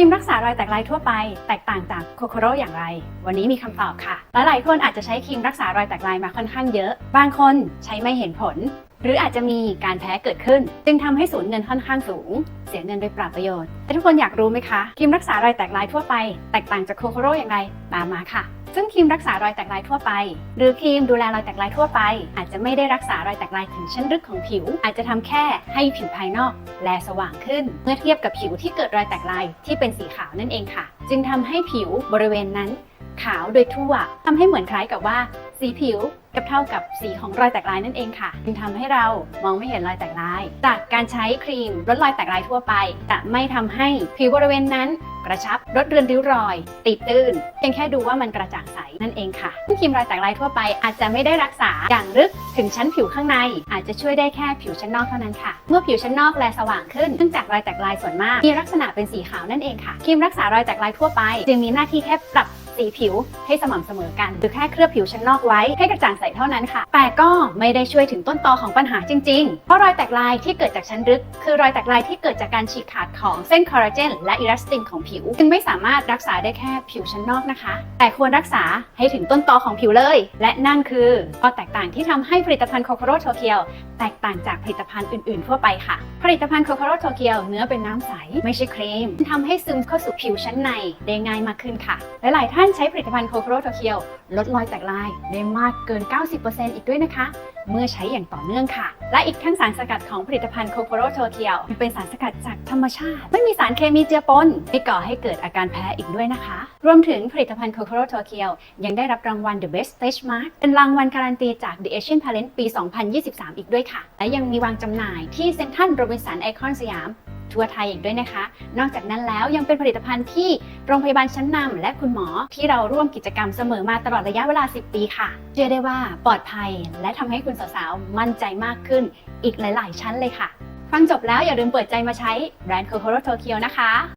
รีมรักษารอยแตกลายทั่วไปแตกต่างจากโคโคโรอย่างไร วันนี้มีคำตอบค่ะ หลายๆคนอาจจะใช้ครีมรักษารอยแตกลายมาค่อนข้างเยอะ บางคนใช้ไม่เห็นผล หรืออาจจะมีการแพ้เกิดขึ้น จึงทำให้สูญเงินค่อนข้างสูง เสียเงินโดยปล่าประโยชน์แต่ทุกคนอยากรู้ไหมคะครีมรักษารอยแตกลายทั่วไปแตกต่างจากโคโคโรอย่างไรตามมาค่ะ ซึ่งครีมรักษารอยแตกลายทั่วไป หรือครีมดูแลรอยแตกลายทั่วไป อาจจะไม่ได้รักษารอยแตกลายถึงชั้นลึกของผิว อาจจะทำแค่ให้ผิวภายนอกแลสว่างขึ้น เมื่อเทียบกับผิวที่เกิดรอยแตกลายที่เป็นสีขาวนั่นเองค่ะ จึงทำให้ผิวบริเวณนั้นขาวโดยทั่วทำให้เหมือนคล้ายกับว่า สีผิวกับเท่ากับสีของรอยแตกลายนั่นเองค่ะจึงทำให้เรามองไม่เห็นรอยแตกลาย จากการใช้ครีมลดรอยแตกลายทั่วไป จะไม่ทำให้ผิวบริเวณนั้นกระชับลดเรือนริ้วรอย ติดตื้นเพียงแค่ดูว่ามันกระจ่างใสนั่นเองค่ะซึ่งครีมรอยแตกลายทั่วไปอาจจะไม่ได้รักษาอย่างลึกถึงชั้นผิวข้างใน อาจจะช่วยได้แค่ผิวชั้นนอกเท่านั้นค่ะ เมื่อผิวชั้นนอกแลสว่างขึ้นเนื่งจากรอยแตกลายส่วนมากมีลักษณะเป็นสีขาวนั่นเองค่ะครีมรักษารอยแตกลายทั่วไป จึงมีหน้าที่แค่ปรับ สีผิวให้สม่ำเสมอกัน หรือแค่เคลือบผิวชั้นนอกไว้ให้กระจ่างใสเท่านั้นค่ะ แต่ก็ไม่ได้ช่วยถึงต้นตอของปัญหาจริงๆ เพราะรอยแตกลายที่เกิดจากชั้นลึก คือรอยแตกลายที่เกิดจากการฉีกขาดของเส้นคอลลาเจนและอิลาสตินของผิว จึงไม่สามารถรักษาได้แค่ผิวชั้นนอกนะคะ แต่ควรรักษาให้ถึงต้นตอของผิวเลย และนั่นคือข้อแตกต่างที่ทำให้ผลิตภัณฑ์โคโคโรโทเคียวแตกต่างจากผลิตภัณฑ์อื่นๆ ทั่วไปค่ะ ผลิตภัณฑ์โคโคโรโทเคียวเนื้อเป็นน้ำใส ไม่ใช่ครีมทำให้ซึมเข้าสู่ผิวชั้นในได้ง่ายมากขึ้นค่ะ หลายๆท่านใช้ผลิตภัณฑ์โคโคโรโทเคียวลดรอยแตกลายได้มากเกิน 90%อีกด้วยนะคะ เมื่อใช้อย่างต่อเนื่องค่ะ และอีกทั้งสารสกัดของผลิตภัณฑ์โคโคโรโทเคียวเป็นสารสกัดจากธรรมชาติ ไม่มีสารเคมีเจือปนไม่ก่อให้เกิดอาการแพ้อีกด้วยนะคะ รวมถึงผลิตภัณฑ์โคโคโรโทเคียวยังได้รับรางวัล The Best Stage Mark เป็นรางวัลการันตีจาก The Asian Talent ปี 2023 อีกด้วยค่ะ และยังมีวางจำหน่ายที่เซ็นทรัลโรบินสันไอคอนสยาม ทั่วไทยอีกด้วยนะคะ นอกจากนั้นแล้วยังเป็นผลิตภัณฑ์ที่โรงพยาบาลชั้นนำและคุณหมอที่เราร่วมกิจกรรมเสมอมาตลอดระยะเวลา 10 ปีค่ะ เชื่อได้ว่าปลอดภัยและทำให้คุณสาวๆมั่นใจมากขึ้น อีกหลาย ๆ ชั้นเลยค่ะ ฟังจบแล้วอย่าลืมเปิดใจมาใช้แบรนด์โคโคโรโตเคียวนะคะ